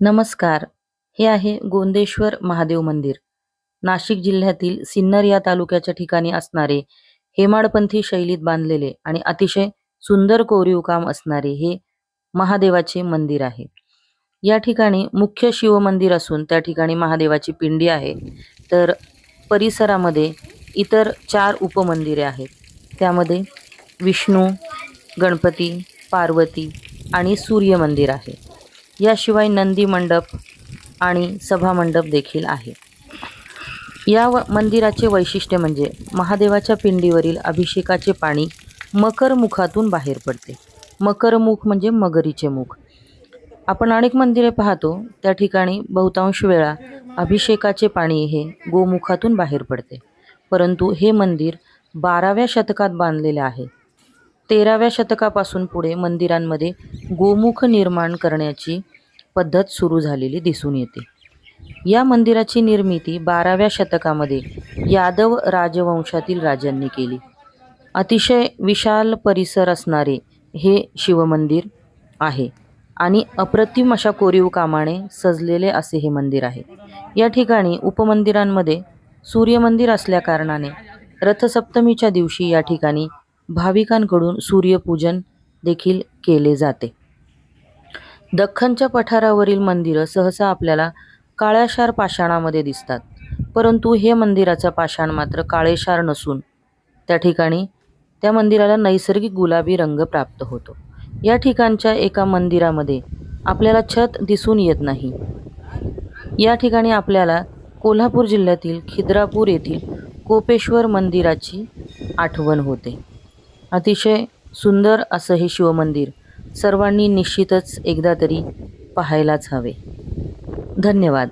नमस्कार. हे आहे गोंदेश्वर महादेव मंदिर. नाशिक जिल्ह्यातील सिन्नर या तालुक्याच्या ठिकाणी असणारे हेमाडपंथी शैलीत बांधलेले आणि अतिशय सुंदर कोरीव काम असणारे हे महादेवाचे मंदिर आहे. या ठिकाणी मुख्य शिवमंदिर असून त्या ठिकाणी महादेवाची पिंडी आहे. तर परिसरामध्ये इतर चार उपमंदिरे आहेत. त्यामध्ये विष्णू गणपती पार्वती आणि सूर्य मंदिर आहे. याशिवाय नंदी मंडप आणि सभामंडप देखील आहे. या व मंदिराचे वैशिष्ट्य म्हणजे महादेवाच्या पिंडीवरील अभिषेकाचे पाणी मकरमुखातून बाहेर पडते. मकरमुख म्हणजे मगरीचे मुख. आपण अनेक मंदिरे पाहतो त्या ठिकाणी बहुतांश वेळा अभिषेकाचे पाणी हे गोमुखातून बाहेर पडते. परंतु हे मंदिर बाराव्या शतकात बांधलेले आहे. तेराव्या शतकापासून पुढे मंदिरांमध्ये गोमुख निर्माण करण्याची पद्धत सुरू झालेली दिसून येते. या मंदिराची निर्मिती बाराव्या शतकामध्ये यादव राजवंशातील राजांनी केली. अतिशय विशाल परिसर असणारे हे शिवमंदिर आहे आणि अप्रतिम अशा कोरीव कामाने सजलेले असे हे मंदिर आहे. या ठिकाणी उपमंदिरांमध्ये सूर्यमंदिर असल्याकारणाने रथसप्तमीच्या दिवशी या ठिकाणी भाविकांकडून सूर्यपूजन देखील केले जाते. दख्खनच्या पठारावरील मंदिरं सहसा आपल्याला काळ्याशार पाषाणामध्ये दिसतात. परंतु हे मंदिराचं पाषाण मात्र काळेशार नसून त्या ठिकाणी त्या मंदिराला नैसर्गिक गुलाबी रंग प्राप्त होतो. या ठिकाणच्या एका मंदिरामध्ये आपल्याला छत दिसून येत नाही. या ठिकाणी आपल्याला कोल्हापूर जिल्ह्यातील खिद्रापूर येथील कोपेश्वर मंदिराची आठवण होते. अतिशय सुंदर असं हे शिवमंदिर सर्वांनी निश्चितच एकदा तरी पाहायलाच हवे. धन्यवाद.